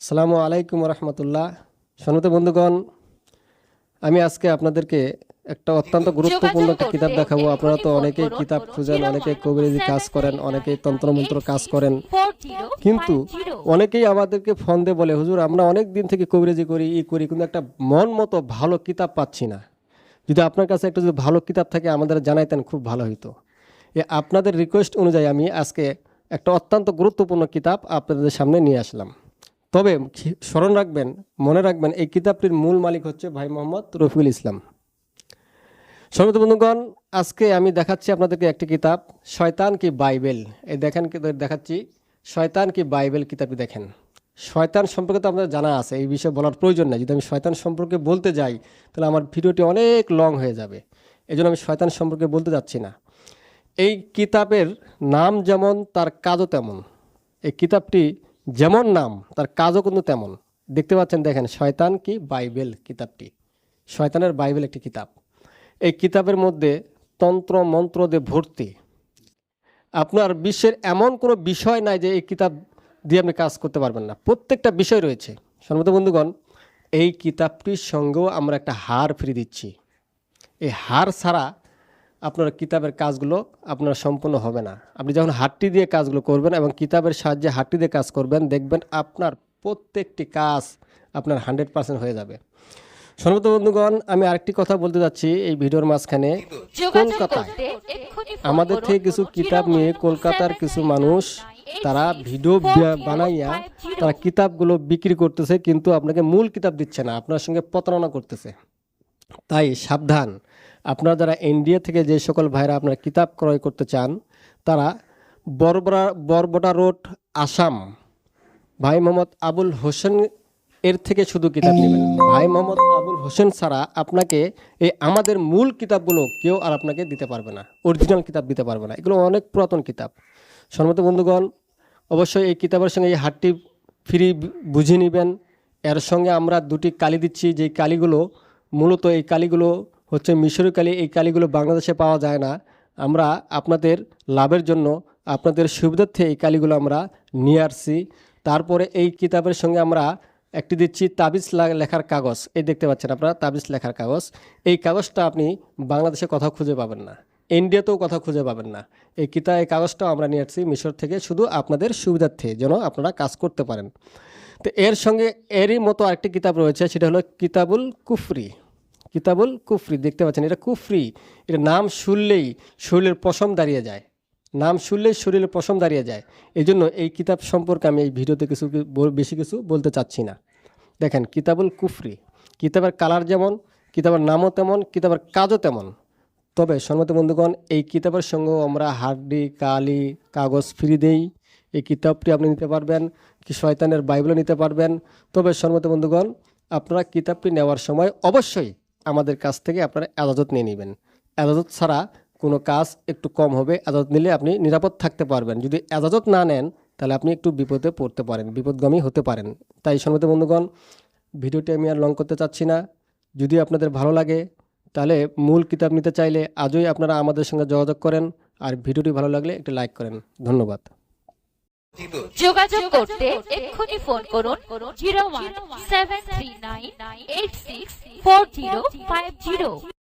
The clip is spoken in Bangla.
সালামু আলাইকুম রহমতুল্লাহ। সনত বন্ধুগণ আমি আজকে আপনাদেরকে একটা অত্যন্ত গুরুত্বপূর্ণ একটা কিতাব দেখাবো। আপনারা তো অনেকেই কিতাব খুঁজেন অনেকে কবিরাজি কাজ করেন অনেকেই তন্ত্রমন্ত্র কাজ করেন। কিন্তু অনেকেই আমাদেরকে ফোন দিয়ে বলে হুজুর আমরা অনেক দিন থেকে কবিরাজি করি ই করি কিন্তু একটা মন মতো ভালো কিতাব পাচ্ছি না। যদি আপনার কাছে একটা যদি ভালো কিতাব থাকে আমাদের জানাইতেন খুব ভালো হইতো। এ আপনাদের রিকোয়েস্ট অনুযায়ী আমি আজকে একটা অত্যন্ত গুরুত্বপূর্ণ কিতাব আপনাদের সামনে নিয়ে আসলাম। তবে স্মরণ রাখবেন, মনে রাখবেন, এই কিতাবটির মূল মালিক হচ্ছে ভাই মোহাম্মদ রফিউল ইসলাম। সমিত বন্ধুগণ, আজকে আমি দেখাচ্ছি আপনাদেরকে একটি কিতাব, শয়তান কি বাইবেল। এই দেখেন দেখাচ্ছি, শয়তান কি বাইবেল কিতাবটি দেখেন। শয়তান সম্পর্কে তো আপনাদের জানা আছে, এই বিষয়ে বলার প্রয়োজন নেই। যদি আমি শয়তান সম্পর্কে বলতে যাই, তাহলে আমার ভিডিওটি অনেক লং হয়ে যাবে। এই আমি শয়তান সম্পর্কে বলতে যাচ্ছি না। এই কিতাবের নাম যেমন, তার কাজও তেমন। এই কিতাবটি যেমন নাম, তার কাজও কিন্তু তেমন। দেখতে পাচ্ছেন, দেখেন, শয়তান কি? বাইবেল কিতাবটি। শয়তানের বাইবেল একটি কিতাব। এই কিতাবের মধ্যে তন্ত্র, মন্ত্র দিয়ে ভর্তি। আপনার বিশ্বের এমন কোনো বিষয় নাই যে এই কিতাব দিয়ে আপনি কাজ করতে পারবেন না। প্রত্যেকটা বিষয় রয়েছে। সর্বত বন্ধুগণ, এই কিতাবটির সঙ্গেও আমরা একটা হার ফ্রি দিচ্ছি। এই হার ছাড়া আপনার কিতাবের কাজগুলো আপনার সম্পূর্ণ হবে না। আপনি যখন হাটটি দিয়ে কাজগুলো করবেন এবং কিতাবের সাহায্যে হাটটি দিয়ে কাজ করবেন দেখবেন আপনার প্রত্যেকটি কাজ আপনার হান্ড্রেড পার্সেন্ট হয়ে যাবে। সর্বত বন্ধুগণ আমি আরেকটি কথা বলতে যাচ্ছি এই ভিডিওর মাঝখানে। কলকাতায় আমাদের থেকে কিছু কিতাব নিয়ে কলকাতার কিছু মানুষ তারা ভিডিও বানাইয়া তারা কিতাবগুলো বিক্রি করতেছে কিন্তু আপনাকে মূল কিতাব দিচ্ছে না আপনার সঙ্গে প্রতারণা করতেছে। তাই সাবধান। আপনারা যারা ইন্ডিয়া থেকে যে সকল ভাইরা আপনারা কিতাব ক্রয় করতে চান, তারা বরবরা, বরবটা রোড, আসাম, ভাই মোহাম্মদ আবুল হোসেন এর থেকে শুধু কিতাব নেবেন। ভাই মোহাম্মদ আবুল হোসেন ছাড়া আপনাকে এই আমাদের মূল কিতাবগুলো কেউ আর আপনাকে দিতে পারবে না, অরিজিনাল কিতাব দিতে পারবে না। এগুলো অনেক পুরাতন কিতাব। সম্মত বন্ধুগণ, অবশ্যই এই কিতাবের সঙ্গে এই হাটটি ফ্রি বুঝে নেবেন। এর সঙ্গে আমরা দুটি কালি দিচ্ছি। যেই কালিগুলো মূলত এই কালিগুলো হচ্ছে মিশরি কালি, এই কালিগুলো বাংলাদেশে পাওয়া যায় না। আমরা আপনাদের লাভের জন্য আপনাদের সুবিধার্থে এই কালিগুলো আমরা নিয়ে আসছি। তারপরে এই কিতাবের সঙ্গে আমরা একটি দিচ্ছি তাবিজ লেখার কাগজ। এই দেখতে পাচ্ছেন আপনারা, তাবিজ লেখার কাগজ। এই কাগজটা আপনি বাংলাদেশে কোথাও খুঁজে পাবেন না। ইন্ডিয়াতেও কথা খুঁজে পাবেন না। এই কিতা, এই কাগজটাও আমরা নিয়ে আসছি মিশর থেকে শুধু আপনাদের সুবিধার্থে যেন আপনারা কাজ করতে পারেন। তো এর সঙ্গে এরই মতো আরেকটি কিতাব রয়েছে, সেটা হলো কিতাবুল কুফরি। কিতাবুল কুফরি, দেখতে পাচ্ছেন, এটা কুফরি, এটা নাম শুনলেই শরীরের পশম দাঁড়িয়ে যায়। নাম শুনলেই শরীরের পশম দাঁড়িয়ে যায়। এই জন্য এই কিতাব সম্পর্কে আমি এই ভিডিওতে কিছু বেশি কিছু বলতে চাচ্ছি না। দেখেন, কিতাবুল কুফরি, কিতাবের কালার যেমন, কিতাবের নামও তেমন, কিতাবের কাজও তেমন। তবে সম্মত বন্ধুগণ, এই কিতাবের সঙ্গেও আমরা হাড্ডি কালি, কাগজ ফ্রি দেই। এই কিতাবটি আপনি নিতে পারবেন, কি শয়তানের বাইবেলও নিতে পারবেন। তবে সম্মত বন্ধুগণ, আপনারা কিতাবটি নেওয়ার সময় অবশ্যই আমাদের কাছ থেকে আপনারা এজাজত নিয়ে নেবেন। এজাজত ছাড়া কোনো কাজ একটু কম হবে। এজাজত নিলে আপনি নিরাপদ থাকতে পারবেন। যদি এজাজত না নেন, তাহলে আপনি একটু বিপদে পড়তে পারেন, বিপদগামী হতে পারেন। তাই সম্মত বন্ধুগণ, ভিডিওটি আমি আর লং করতে চাচ্ছি না। যদি আপনাদের ভালো লাগে, তাহলে মূল কিতাব নিতে চাইলে আজই আপনারা আমাদের সঙ্গে যোগাযোগ করেন। আর ভিডিওটি ভালো লাগলে একটু লাইক করেন। ধন্যবাদ। যোগাযোগ করতে এক্ষুনি ফোন করুন zero one seven three nine eight six four zero five zero.